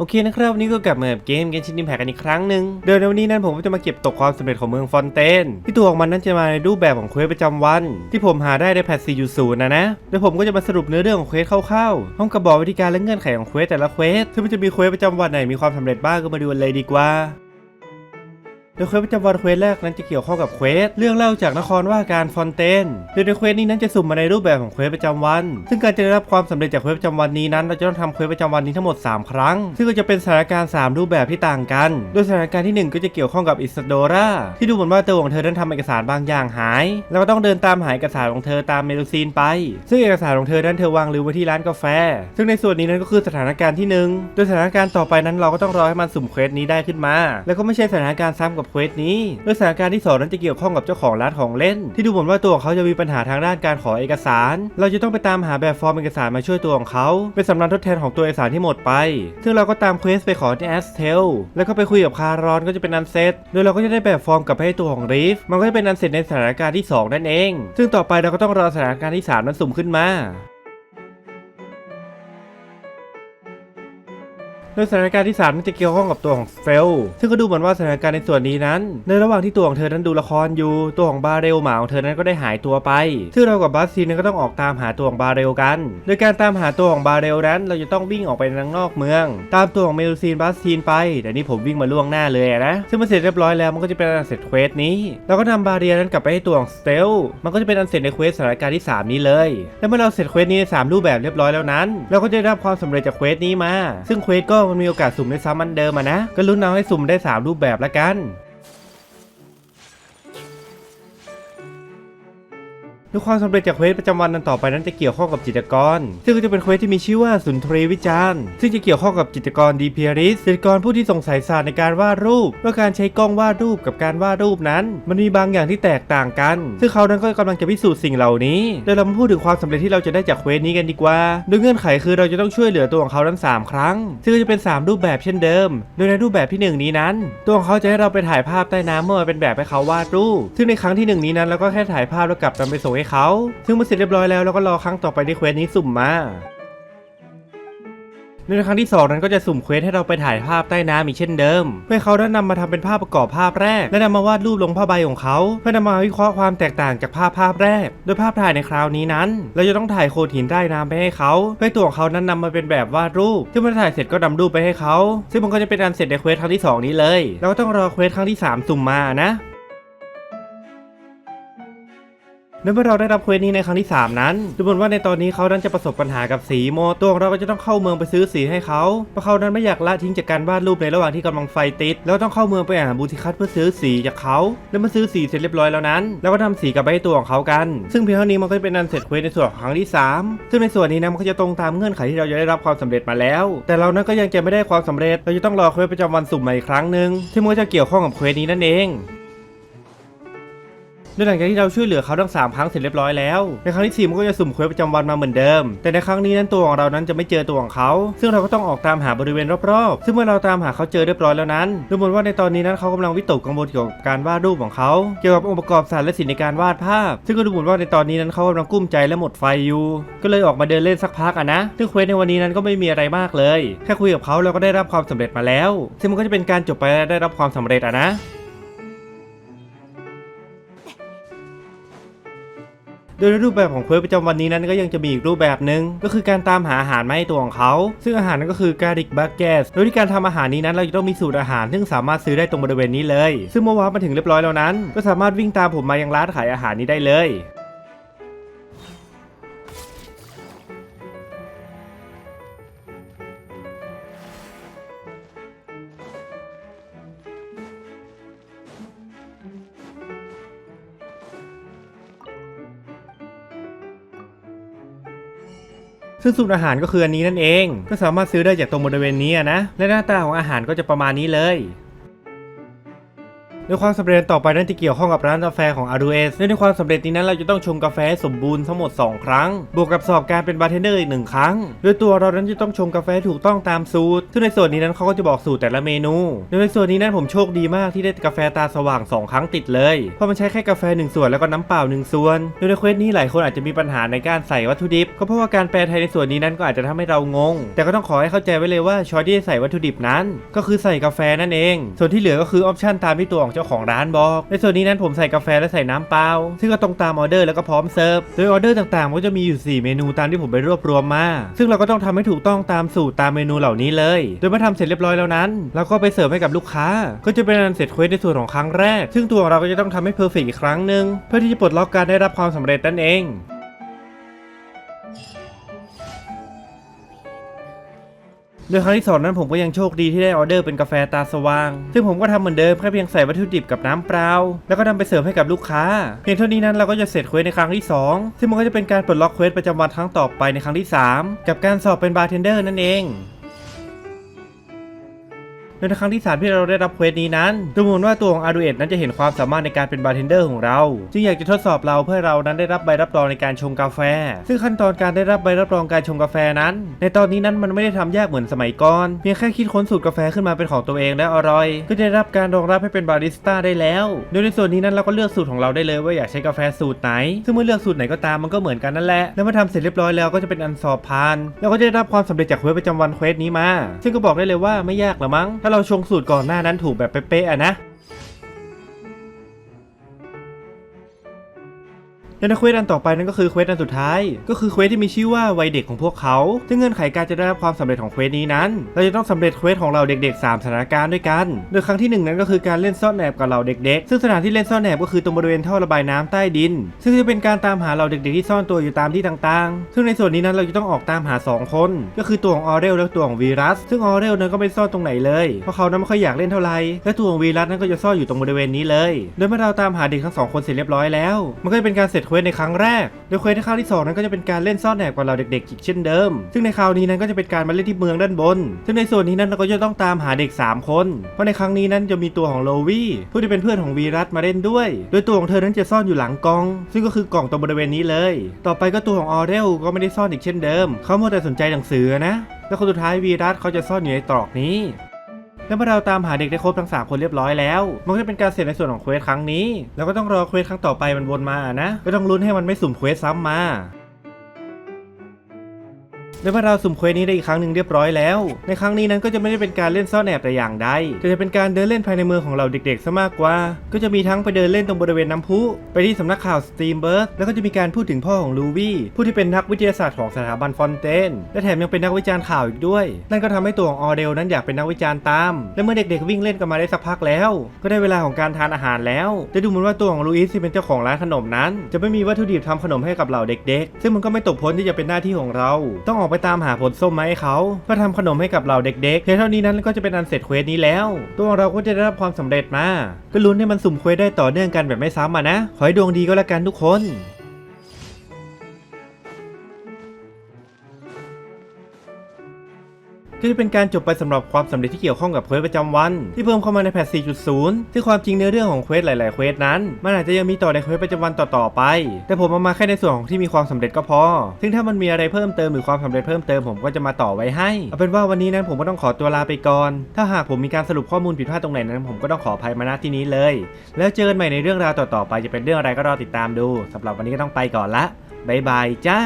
โอเคนะครับวันนี้ก็กลับมากับเกมเกมชินิมแพกกันอีกครั้งหนึ่งโดยในวันนี้นั้นผมก็จะมาเก็บตกความสำเร็จของเมืองฟอนเตนที่ตัวของมันนั้นจะมาในรูปแบบของเควสประจำวัน ที่ผมหาได้ในแพท4.0นะนะโดยผมก็จะมาสรุปเนื้อเรื่องของเควสคร่าวๆพร้อมกับบอกวิธีการและเงื่อนไขของเควสแต่ละเควสซึ่งมันจะมีเควสประจำวันไหนมีความสำเร็จบ้างก็มาดูกันเลยดีกว่า โดยเควสประจำวันเควสแรกนั้นจะเกี่ยวข้องกับเควสเรื่องเล่าจากนครว่าการฟอนเตนโดยในเควสนี้นั้นจะสุ่มมาในรูปแบบของเควสประจำวัน ซึ่งการจะได้รับความสำเร็จจากเควสประจำวันนี้นั้น เราจะต้องทำเควสประจำวันนี้ทั้งหมด 3 ครั้ง ซึ่งก็จะเป็นสถานการณ์ 3 รูปแบบที่ต่างกัน โดยสถานการณ์ที่ 1 ก็จะเกี่ยวข้องกับอิสโดราที่ดูเหมือนว่าตัวของเธอนั้นทำเอกสารบางอย่างหาย แล้วก็ต้องเดินตามหาเอกสารของเธอตามเมลูซีนไป ซึ่งเอกสารของเธอนั้นเธอวางลืมไว้ที่ร้านกาแฟ ซึ่งในส่วนนี้นั้นก็คือสถานการณ์ที่หนึ่งโดยสถานการณ์ต่อไปนั้นเราก็ต้องรอให้มันสุ่มเควสนี้ได้ขึ้นมา แล้วก็ไม่ใช่สถานการณ์ซ้ำกับเควสนี้โดยสถานการณ์ที่สองนั้นจะเกี่ยวข้องกับเจ้าของร้านของเล่น ที่ดูเหมือนว่าตัวของเขาจะมีปัญหาทางด้านการขอเอกสาร เราจะต้องไปตามหาแบบฟอร์มเอกสารมาช่วยตัวของเขา เป็นสำนักทดแทนของตัวเอกสารที่หมดไป ซึ่งเราก็ตามเควสไปขอที่แอสเทลแล้วก็ไปคุยกับคารอนก็จะเป็นอันเซตโดยเราก็จะได้แบบฟอร์มกลับไปให้ตัวของรีฟมันก็จะเป็นอันเสร็จในสถานการณ์ที่สองนั่นเอง ซึ่งต่อไปเราก็ต้องรอสถานการณ์ที่สามนั้นสุ่มขึ้นมา โดยสถานการณ์ที่ 3นั้นจะเกี่ยวข้องกับตัวของเฟล ซึ่งก็ดูเหมือนว่าสถานการณ์ในส่วนนี้นั้น ในระหว่างที่ตัวของเธอนั้นดูละครอยู่ ตัวของบาเรลหมาของเธอนั้นก็ได้หายตัวไป ซึ่งเรากับบาสซีนั้นก็ต้องออกตามหาตัวของบาเรลกัน โดยการตามหาตัวของบาเรลนั้น เราจะต้องวิ่งออกไปทางนอกเมือง ตามตัวของเมลูซีนบาสซีนไป แต่นี่ผมวิ่งมาล่วงหน้าเลยนะ ซึ่งมันเสร็จเรียบร้อยแล้วมันก็จะเป็นอันเสร็จเควสนี้ เราก็นำบาเรียนั้นกลับไปให้ตัวของสเตล มันก็จะเป็นอันเสร็จในเควสสถานการณ์ที่ 3 นี้เลย และเมื่อเราเสร็จเควสนี้ในสามรูปแบบเรียบร้อยแล้วนั้น เราก็จะได้รับความสำเร็จจากเควสนี้มา ซึ่งเควสก็มันมีโอกาสสุ่มได้ซ้ำมันเดิมอะนะ ก็ลุ้นเอาให้สุ่มได้ 3 รูปแบบละกัน ด้วยความสำเร็จจากเควสประจำวันนั้นต่อไปนั้นจะเกี่ยวข้องกับจิตกร ซึ่งก็จะเป็นเควสที่มีชื่อว่าสุนทรีวิจารณ์ซึ่งจะเกี่ยวข้องกับจิตกรดีเพียริสจิตกรผู้ที่สงสัยศาสตร์ในการวาดรูป ว่าการใช้กล้องวาดรูปกับการวาดรูปนั้น มันมีบางอย่างที่แตกต่างกัน ซึ่งเขานั้นก็กำลังจะพิสูจน์สิ่งเหล่านี้โดยเรามาพูดถึงความสำเร็จที่เราจะได้จากเควสนี้กันดีกว่า โดยเงื่อนไขคือเราจะต้องช่วยเหลือตัวของเขาทั้งสามครั้ง ซึ่งจะเป็นสามรูปแบบเช่นเดิม โดยในรูปแบบที่หนึ่งนี้นั้น ตัวของเขาจะให้เราไปถ่ายภาพใต้น้ำเมื่อเป็นแบบให้เขาวาดรูป ซึ่งในครั้งที่หนึ่งนี้นั้นเราก็แค่ถ่ายภาพแล้วกลับนำไปส่งให้เขา ซึ่งเมื่อเสร็จเรียบร้อยแล้วเราก็รอครั้งต่อไปที่เควสนี้สุ่มมา ในครั้งที่สองนั้นก็จะสุ่มเควสให้เราไปถ่ายภาพใต้น้ำอีกเช่นเดิม เพื่อเขาได้นำมาทำเป็นภาพประกอบภาพแรก และนำมาวาดรูปลงผ้าใบของเขา เพื่อนำมาวิเคราะห์ความแตกต่างจากภาพภาพแรก โดยภาพถ่ายในคราวนี้นั้น เราจะต้องถ่ายโขดหินใต้น้ำไปให้เขาเพื่อตัวของเขานั้นนำมาเป็นแบบวาดรูป ซึ่งเมื่อถ่ายเสร็จก็นำรูปไปให้เขา ซึ่งมันก็จะเป็นอันเสร็จในเควสครั้งที่สองนี้เลย เราก็ต้องรอเควสครั้งที่สามสุ่มมานะ เมื่อเราได้รับเควสนี้ในครั้งที่ 3 นั้น ดูเหมือนว่าในตอนนี้เขานั้นจะประสบปัญหากับสีโมตัวของเราก็จะต้องเข้าเมืองไปซื้อสีให้เขาเพราะเขานั้นไม่อยากละทิ้งจากการวาดรูปในระหว่างที่กำลังไฟติด แล้วต้องเข้าเมืองไปหาบูติคัตเพื่อซื้อสีจากเขา แล้วเมื่อซื้อสีเสร็จเรียบร้อยแล้วนั้นเราก็ทำสีกลับไปให้ตัวของเขากัน ซึ่งเพียงเท่านี้มันก็จะเป็นอันเสร็จเควสในส่วนของครั้งที่ 3 ซึ่งในส่วนนี้นะมันก็จะตรงตามเงื่อนไขที่เราจะได้รับความสำเร็จมาแล้ว แต่เรานั้นก็ยังจะไม่ได้ความสำเร็จ เราจะต้องรอเควสประจำวันสุ่มใหม่อีกครั้งหนึ่งซึ่มันจะเกี่ยวข้องกับเควสนี้นั่นเอง โดยหลังจากที่เราช่วยเหลือเขาทั้ง3ครั้งเสร็จเรียบร้อยแล้วในครั้งที่4มันก็จะสุ่มเควสประจำวันมาเหมือนเดิม แต่ในครั้งนี้นั้นตัวของเรานั้นจะไม่เจอตัวของเขา ซึ่งเราก็ต้องออกตามหาบริเวณรอบๆ ซึ่งเมื่อเราตามหาเขาเจอเรียบร้อยแล้วนั้นดูเหมือนว่าในตอนนี้นั้นเขากำลังวิตกกังวลเกี่ยวกับการวาดรูปของเขา เกี่ยวกับองค์ประกอบศาสตร์และศิลป์ในการวาดภาพ ซึ่งก็ดูเหมือนว่าในตอนนี้นั้นเขากำลังกุ้มใจและหมดไฟอยู่ ก็เลยออกมาเดินเล่นสักพักอะนะ ซึ่งเควสในวันนี้นั้นก็ไม่มีอะไรมากเลย แค่คุยกับเขาเราก็ได้รับความสำเร็จมาแล้ว ซึ่งมันก็จะเป็นการจบไปและได้รับความสำเร็จอะนะ โดยรูปแบบของเควสประจำวันนี้นั้นก็ยังจะมีอีกรูปแบบหนึ่งก็คือการตามหาอาหารมาให้ตัวของเขา ซึ่งอาหารนั้นก็คือการิกบักเกสโดยที่การทำอาหารนี้นั้นเราจะต้องมีสูตรอาหาร ซึ่งสามารถซื้อได้ตรงบริเวณนี้เลย ซึ่งเมื่อวานมาถึงเรียบร้อยแล้วนั้น ก็สามารถวิ่งตามผมมายังร้านขายอาหารนี้ได้เลย ซึ่งสูตรอาหารก็คืออันนี้นั่นเอง ก็สามารถซื้อได้จากตรงบริเวณนี้นะ และหน้าตาของอาหารก็จะประมาณนี้เลย ในความสำเร็จต่อไปนั้นจะเกี่ยวข้องกับร้านกาแฟของ r 2 s และในความสำเร็จนี้นั้นเราจะต้องชงกาแฟสมบูรณ์ทั้งหมด 2 ครั้ง บวกกับสอบการเป็นบาร์เทนเดอร์อีกหนึ่งครั้ง โดยตัวเรานั้นจะต้องชงกาแฟถูกต้องตามสูตร ซึ่งในส่วนนี้นั้นเขาก็จะบอกสูตรแต่ละเมนู โดยในส่วนนี้นั้นผมโชคดีมากที่ได้กาแฟตาสว่าง 2 ครั้งติดเลย เพราะมันใช้แค่กาแฟ 1 ส่วนแล้วก็น้ำเปล่า 1 ส่วน โดยในเควสนี้หลายคนอาจจะมีปัญหาในการใส่วัตถุดิบ ก็เพราะว่าการแปลไทยในส่วนนี้นั้นก็อาจจะทำให้เรางง แต่ก็ต้องขอให้เข้าใจไว้เลยว่าช้อยที่ใส่วัตถุดิบนั้น ก็คือใส่กาแฟนั่นเอง ส่วนที่เหลือก็คือออปชันตามที่ตัวของจ้าของร้านบอก ในส่วนนี้นั้นผมใส่กาแฟและใส่น้ำเปล่าซึ่งก็ตรงตามออเดอร์แล้วก็พร้อมเสิร์ฟโดยออเดอร์ต่างๆก็จะมีอยู่ 4 เมนูตามที่ผมไปรวบรวมมา ซึ่งเราก็ต้องทำให้ถูกต้องตามสูตรตามเมนูเหล่านี้เลย โดยเมื่อทำเสร็จเรียบร้อยแล้วนั้นเราก็ไปเสิร์ฟให้กับลูกค้า ก็จะเป็นอันเสร็จเควสในส่วนของครั้งแรก ซึ่งตัวเราก็จะต้องทำให้เพอร์เฟกอีกครั้งหนึ่งเพื่อที่จะปลดล็อกการได้รับความสำเร็จนั่นเอง โดยครั้งที่สองนั้นผมก็ยังโชคดีที่ได้ออเดอร์เป็นกาแฟตาสว่าง ซึ่งผมก็ทำเหมือนเดิมแค่เพียงใส่วัตถุดิบกับน้ำเปล่า แล้วก็นำไปเสิร์ฟให้กับลูกค้า เพียงเท่านี้นั้นเราก็จะเสร็จเควสในครั้งที่ 2 ซึ่งมันก็จะเป็นการปลดล็อกเควสประจำวันครั้งต่อไปในครั้งที่ 3 กับการสอบเป็นบาร์เทนเดอร์นั่นเอง โดยในครั้งที่ 3 ที่เราได้รับเควสนี้นั้นดูเหมือนว่าตัวของอาดูเอตนั้นจะเห็นความสามารถในการเป็นบาร์เทนเดอร์ของเรา จึงอยากจะทดสอบเราเพื่อเรานั้นได้รับใบรับรองในการชงกาแฟ ซึ่งขั้นตอนการได้รับใบรับรองการชงกาแฟนั้น ในตอนนี้นั้นมันไม่ได้ทำยากเหมือนสมัยก่อน เพียงแค่คิดค้นสูตรกาแฟขึ้นมาเป็นของตัวเองและอร่อย ก็จะได้รับการรองรับให้เป็นบาริสต้าได้แล้ว โดยในส่วนนี้นั้นเราก็เลือกสูตรของเราได้เลยว่าอยากใช้กาแฟสูตรไหน ซึ่งเมื่อเลือกสูตรไหนก็ตามมันก็เหมือนกันนั่นแหละ แล้วเมื่อทำเสร็จเรียบร้อยแล้วก็จะเป็นอันสอบผ่าน แล้วก็จะได้รับความสำเร็จจากเควสประจำวันเควสนี้มา ซึ่งก็บอกได้เลยว่าไม่ยากหรอมั้งถ้าเราชงสูตรก่อนหน้านั้นถูกแบบเป๊ะๆอะนะ และในเควสอันต่อไปนั่นก็คือเควสอันสุดท้าย ก็คือเควสที่มีชื่อว่าวัยเด็กของพวกเขา ซึ่งเงื่อนไขการจะได้รับความสำเร็จของเควสนี้นั้น เราจะต้องสำเร็จเควสของเราเด็กๆ 3 สถานการณ์ด้วยกัน โดยครั้งที่หนึ่งนั้นก็คือการเล่นซ่อนแอบกับเราเด็กๆ ซึ่งสถานที่เล่นซ่อนแอบก็คือตรงบริเวณท่อระบายน้ำใต้ดิน ซึ่งจะเป็นการตามหาเราเด็กๆที่ซ่อนตัวอยู่ตามที่ต่างๆ ซึ่งในส่วนนี้นั้นเราจะต้องออกตามหา 2 คน ก็คือตัวของออเรลและตัวของวีรัส ซึ่งออเรลนั้นก็ไม่ซ่อนตรงไหนเลย เพราะเขานั้นไม่ค่อยอยากเล่นเท่าไหร่ และตัวของวีรัสนั้นก็จะซ่อนอยู่ตรงบริเวณนี้เลย โดยเมื่อเราตามหาเด็กทั้งสองคนเสร็จเรียบร้อยแล้ว มันก็จะเป็นการเสร็จควสในครั้งแรก โดยเควสในคราวที่สองนั้นก็จะเป็นการเล่นซ่อนแอบกับเราเด็กๆ อีกเช่นเดิม ซึ่งในคราวนี้นั้นก็จะเป็นการมาเล่นที่เมืองด้านบน ซึ่งในส่วนนี้นั้นเราก็จะต้องตามหาเด็ก 3 คน เพราะในครั้งนี้นั้นจะมีตัวของโลวี่ผู้ที่เป็นเพื่อนของวีรัสมาเล่นด้วย โดยตัวของเธอนั้นจะซ่อนอยู่หลังกอง ซึ่งก็คือกล่องตรงบริเวณนี้เลย ต่อไปก็ตัวของออเรลก็ไม่ได้ซ่อนอีกเช่นเดิม เขามัวแต่สนใจหนังสือนะแล้วคนสุดท้ายวีรัสเขาจะซ่อนอยู่ในตรอกนี้ และเมื่อเราตามหาเด็กได้ครบทั้ง 3 คนเรียบร้อยแล้ว มันก็จะเป็นการเสร็จในส่วนของเควสครั้งนี้ แล้วก็ต้องรอเควสครั้งต่อไปมันวนมานะ ก็ต้องลุ้นให้มันไม่สุ่มเควสซ้ำมา และเมื่อเราสุ่มเควสนี้ได้อีกครั้งหนึ่งเรียบร้อยแล้ว ในครั้งนี้นั้นก็จะไม่ได้เป็นการเล่นซ่อนแอบแต่อย่างใดแต่จะเป็นการเดินเล่นภายในเมืองของเราเด็กๆซะมากกว่า ก็จะมีทั้งไปเดินเล่นตรงบริเวณน้ำพุ ไปที่สำนักข่าวสตรีมเบิร์ดแล้วก็จะมีการพูดถึงพ่อของลูวี่ผู้ที่เป็นนักวิทยาศาสตร์ของสถาบันฟอนเตนและแถมยังเป็นนักวิจารณ์ข่าวอีกด้วย นั่นก็ทำให้ตัวของออเดลนั้นอยากเป็นนักวิจารณ์ตาม และเมื่อเด็กๆวิ่งเล่นกันมาได้สักพักแล้ว ก็ได้เวลาของการทานอาหารแล้วแต่ดูเหมือนว่าตัวของลูอิสที่เป็นเจ้าของร้านขนมนั้น จะไม่มีวัตถุดิบทำขนมให้กับเหล่าเด็ก ๆ ซึ่งมันก็ไม่ตกพ้นที่จะเป็นหน้าที่ของเรา ต้องออกไปตามหาผลส้มมาให้เขาเพื่อทำขนมให้กับเราเด็กๆเพียงเท่านี้นั้นก็จะเป็นอันเสร็จเควสนี้แล้ว ตัวเราก็จะได้รับความสำเร็จมา ก็ลุ้นให้มันสุ่มเควสได้ต่อเนื่องกันแบบไม่ซ้ำอะนะ ขอให้ดวงดีก็แล้วกันทุกคน ก็จะเป็นการจบไปสำหรับความสำเร็จที่เกี่ยวข้องกับเควสประจำวัน ที่เพิ่มเข้ามาในแพท 4.0ซึ่งความจริงในเรื่องของเควสหลาย ๆ เควสนั้น มันอาจจะยังมีต่อในเควสประจำวันต่อ ๆ ไป แต่ผมเอามาแค่ในส่วนของที่มีความสำเร็จก็พอ ซึ่งถ้ามันมีอะไรเพิ่มเติมหรือความสำเร็จเพิ่มเติมผมก็จะมาต่อไว้ให้ เอาเป็นว่าวันนี้นั้นผมก็ต้องขอตัวลาไปก่อน ถ้าหากผมมีการสรุปข้อมูลผิดพลาดตรงไหนนั้น ผมก็ต้องขออภัยมาณที่นี้เลย แล้วเจอกันใหม่ในเรื่องราวต่อ ๆ ไปจะเป็นเรื่องอะไรก็รอติดตามดูสำหรับวันนี้ก็ต้องไปก่อนละบายบายจ้า